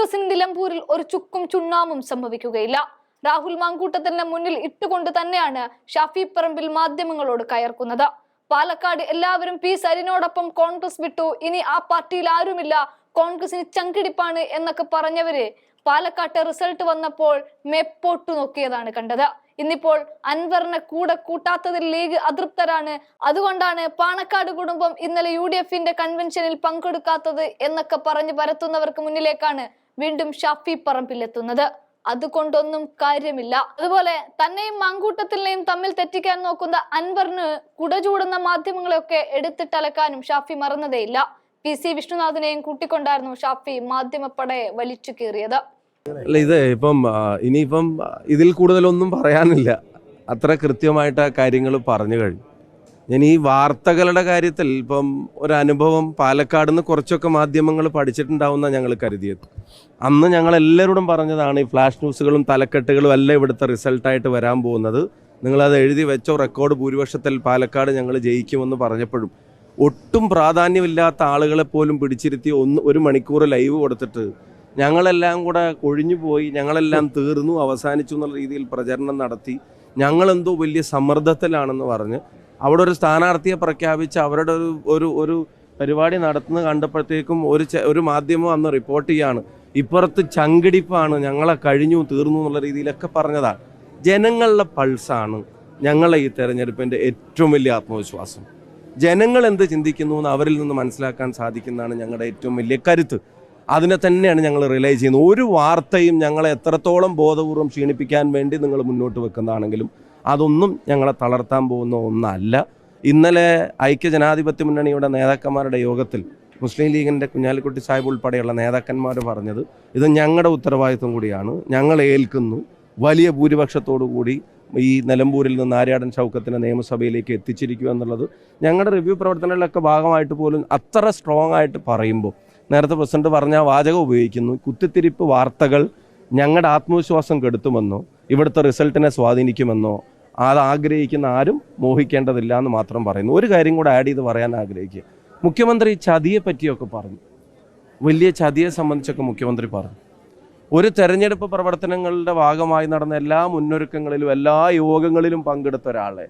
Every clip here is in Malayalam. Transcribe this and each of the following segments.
കോൺഗ്രസിന് നിലമ്പൂരിൽ ഒരു ചുക്കും ചുണ്ണാമും സംഭവിക്കുകയില്ല. രാഹുൽ മാങ്കൂട്ടത്തിന്റെ മുന്നിൽ ഇട്ടുകൊണ്ട് തന്നെയാണ് ഷാഫി പറമ്പിൽ മാധ്യമങ്ങളോട് കയർക്കുന്നത്. പാലക്കാട് എല്ലാവരും പി സരിനോടൊപ്പം കോൺഗ്രസ് വിട്ടു. ഇനി ആ പാർട്ടിയിൽ ആരുമില്ല. കോൺഗ്രസിന് ചങ്കിടിപ്പാണ് എന്നൊക്കെ പറഞ്ഞവര് പാലക്കാട്ടെ റിസൾട്ട് വന്നപ്പോൾ മെപ്പോട്ടു നോക്കിയതാണ് കണ്ടത്. ഇന്നിപ്പോൾ അൻവറിനെ കൂടെ കൂട്ടാത്തതിൽ ലീഗ് അതൃപ്തരാണ്. അതുകൊണ്ടാണ് പാണക്കാട് കുടുംബം ഇന്നലെ യു ഡി എഫിന്റെ കൺവെൻഷനിൽ പങ്കെടുക്കാത്തത് എന്നൊക്കെ പറഞ്ഞ് പരത്തുന്നവർക്ക് മുന്നിലേക്കാണ് വീണ്ടും ഷാഫി പറമ്പിലെത്തുന്നത്. അതുകൊണ്ടൊന്നും കാര്യമില്ല. അതുപോലെ തന്നെയും മാങ്കൂട്ടത്തിനെയും തമ്മിൽ തെറ്റിക്കാൻ നോക്കുന്ന അൻവറിന് കുടചൂടുന്ന മാധ്യമങ്ങളെയൊക്കെ എടുത്തിട്ടലക്കാനും ഷാഫി മറന്നതേയില്ല. പി സി വിഷ്ണുനാഥിനെയും കൂട്ടിക്കൊണ്ടായിരുന്നു ഷാഫി മാധ്യമപ്പടയെ വലിച്ചു കീറിയത്. അല്ല ഇത് ഇപ്പം ഇനിയിപ്പം ഇതിൽ കൂടുതലൊന്നും പറയാനില്ല. അത്ര കൃത്യമായിട്ട് കാര്യങ്ങൾ പറഞ്ഞു കഴിഞ്ഞു. ഞാൻ ഈ വാർത്തകളുടെ കാര്യത്തിൽ ഇപ്പം ഒരു അനുഭവം പാലക്കാട് നിന്ന് കുറച്ചൊക്കെ മാധ്യമങ്ങൾ പഠിച്ചിട്ടുണ്ടാവുന്ന ഞങ്ങൾ കരുതിയത്. അന്ന് ഞങ്ങൾ എല്ലാവരോടും പറഞ്ഞതാണ് ഈ ഫ്ലാഷ് ന്യൂസുകളും തലക്കെട്ടുകളും അല്ല ഇവിടുത്തെ റിസൾട്ടായിട്ട് വരാൻ പോകുന്നത്. നിങ്ങളത് എഴുതി വെച്ചോ റെക്കോർഡ് ഭൂരിപക്ഷത്തിൽ പാലക്കാട് ഞങ്ങൾ ജയിക്കുമെന്ന് പറഞ്ഞപ്പോഴും. ഒട്ടും പ്രാധാന്യമില്ലാത്ത ആളുകളെ പോലും പിടിച്ചിരുത്തി ഒന്ന് ഒരു മണിക്കൂർ ലൈവ് കൊടുത്തിട്ട് ഞങ്ങളെല്ലാം കൂടെ കൊഴിഞ്ഞു പോയി ഞങ്ങളെല്ലാം തീർന്നു അവസാനിച്ചു എന്നുള്ള രീതിയിൽ പ്രചരണം നടത്തി. ഞങ്ങളെന്തോ വലിയ സമ്മർദ്ദത്തിലാണെന്ന് പറഞ്ഞ് അവിടെ ഒരു സ്ഥാനാർത്ഥിയെ പ്രഖ്യാപിച്ച് അവരുടെ ഒരു ഒരു ഒരു പരിപാടി നടത്തുന്നത് കണ്ടപ്പോഴത്തേക്കും ഒരു ഒരു മാധ്യമം അന്ന് റിപ്പോർട്ട് ചെയ്യാണ്. ഇപ്പുറത്ത് ചങ്കിടിപ്പാണ് ഞങ്ങളെ കഴിഞ്ഞു തീർന്നു എന്നുള്ള രീതിയിലൊക്കെ പറഞ്ഞതാണ് ജനങ്ങളുടെ പൾസാണ് ഞങ്ങളെ ഈ തെരഞ്ഞെടുപ്പിന്റെ ഏറ്റവും വലിയ ആത്മവിശ്വാസം. ജനങ്ങൾ എന്ത് ചിന്തിക്കുന്നു എന്ന് അവരിൽ നിന്ന് മനസ്സിലാക്കാൻ സാധിക്കുന്നതാണ് ഞങ്ങളുടെ ഏറ്റവും വലിയ കരുത്ത്. അതിനെ തന്നെയാണ് ഞങ്ങൾ റിലൈസ് ചെയ്യുന്നത്. ഒരു വാർത്തയും ഞങ്ങളെ എത്രത്തോളം ബോധപൂർവം ക്ഷീണിപ്പിക്കാൻ വേണ്ടി നിങ്ങൾ മുന്നോട്ട് വെക്കുന്നതാണെങ്കിലും അതൊന്നും ഞങ്ങളെ തളർത്താൻ പോകുന്ന ഒന്നല്ല. ഇന്നലെ ഐക്യ ജനാധിപത്യ മുന്നണിയുടെ നേതാക്കന്മാരുടെ യോഗത്തിൽ മുസ്ലിം ലീഗിന്റെ കുഞ്ഞാലിക്കുട്ടി സാഹിബ് ഉൾപ്പെടെയുള്ള നേതാക്കന്മാർ പറഞ്ഞത് ഇത് ഞങ്ങളുടെ ഉത്തരവാദിത്വം കൂടിയാണ് ഞങ്ങൾ ഏൽക്കുന്നു. വലിയ ഭൂരിപക്ഷത്തോടു കൂടി ഈ നിലമ്പൂരിൽ നിന്ന് ആര്യാടൻ ഷൗക്കത്തിനെ നിയമസഭയിലേക്ക് എത്തിച്ചിരിക്കുക എന്നുള്ളത് ഞങ്ങളുടെ റിവ്യൂ പ്രവർത്തനങ്ങളിലൊക്കെ ഭാഗമായിട്ട് പോലും അത്ര സ്ട്രോങ് ആയിട്ട് പറയുമ്പോൾ നേരത്തെ പ്രസിഡന്റ് പറഞ്ഞ വാചകം ഉപയോഗിക്കുന്നു കുത്തിത്തിരിപ്പ് വാർത്തകൾ ഞങ്ങളുടെ ആത്മവിശ്വാസം കെടുത്തുമെന്നോ ഇവിടുത്തെ റിസൾട്ടിനെ സ്വാധീനിക്കുമെന്നോ അത് ആഗ്രഹിക്കുന്ന ആരും മോഹിക്കേണ്ടതില്ല എന്ന് മാത്രം പറയുന്നു. ഒരു കാര്യം കൂടെ ആഡ് ചെയ്ത് പറയാൻ ആഗ്രഹിക്കുക. മുഖ്യമന്ത്രി ചതിയെ പറ്റിയൊക്കെ പറഞ്ഞു. വലിയ ചതിയെ സംബന്ധിച്ചൊക്കെ മുഖ്യമന്ത്രി പറഞ്ഞു. ഒരു തെരഞ്ഞെടുപ്പ് പ്രവർത്തനങ്ങളുടെ ഭാഗമായി നടന്ന എല്ലാ മുന്നൊരുക്കങ്ങളിലും എല്ലാ യോഗങ്ങളിലും പങ്കെടുത്ത ഒരാളെ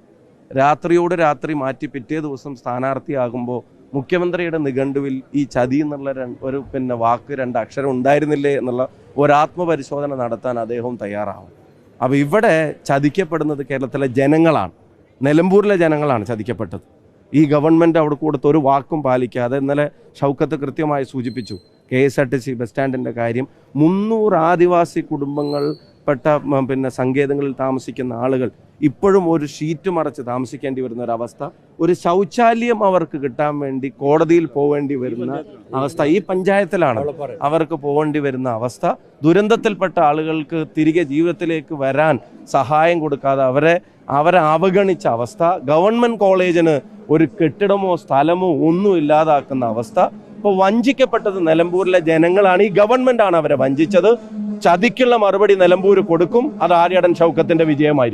രാത്രിയോട് രാത്രി മാറ്റി പിറ്റേ ദിവസം സ്ഥാനാർത്ഥിയാകുമ്പോൾ മുഖ്യമന്ത്രിയുടെ നിഘണ്ടുവിൽ ഈ ചതി എന്നുള്ള ഒരു പിന്നെ വാക്ക് രണ്ട് അക്ഷരം ഉണ്ടായിരുന്നില്ലേ എന്നുള്ള ഒരാത്മപരിശോധന നടത്താൻ അദ്ദേഹവും തയ്യാറാവും. അപ്പോൾ ഇവിടെ ചതിക്കപ്പെടുന്നത് കേരളത്തിലെ ജനങ്ങളാണ്. നിലമ്പൂരിലെ ജനങ്ങളാണ് ചതിക്കപ്പെട്ടത്. ഈ ഗവൺമെന്റ് അവിടെ കൊടുത്ത ഒരു വാക്കും പാലിക്കാതെ ഇന്നലെ ഷൗക്കത്ത് കൃത്യമായി സൂചിപ്പിച്ചു. K S R T C bus സ്റ്റാൻഡിന്റെ കാര്യം മുന്നൂറ് ആദിവാസി കുടുംബങ്ങൾ പെട്ട പിന്നെ സങ്കേതങ്ങളിൽ താമസിക്കുന്ന ആളുകൾ ഇപ്പോഴും ഒരു ഷീറ്റ് മറച്ച് താമസിക്കേണ്ടി വരുന്ന ഒരു അവസ്ഥ ഒരു ശൗചാലയം അവർക്ക് കിട്ടാൻ വേണ്ടി കോടതിയിൽ പോവേണ്ടി വരുന്ന അവസ്ഥ ഈ പഞ്ചായത്തിലാണ് അവർക്ക് പോകേണ്ടി വരുന്ന അവസ്ഥ. ദുരന്തത്തിൽപ്പെട്ട ആളുകൾക്ക് തിരികെ ജീവിതത്തിലേക്ക് വരാൻ സഹായം കൊടുക്കാതെ അവരെ അവരെ അവഗണിച്ച അവസ്ഥ ഗവൺമെന്റ് കോളേജിന് ഒരു കെട്ടിടമോ സ്ഥലമോ ഒന്നും ഇല്ലാതാക്കുന്ന അവസ്ഥ. ഇപ്പോൾ വഞ്ചിക്കപ്പെട്ടത് നിലമ്പൂരിലെ ജനങ്ങളാണ് ഈ ഗവൺമെന്റ് ആണ് അവരെ വഞ്ചിച്ചത്. ചതിക്കുള്ള മറുപടി നിലമ്പൂർ കൊടുക്കും അത് ആര്യടൻ ഷൗക്കത്തിന്റെ വിജയമായിരിക്കും.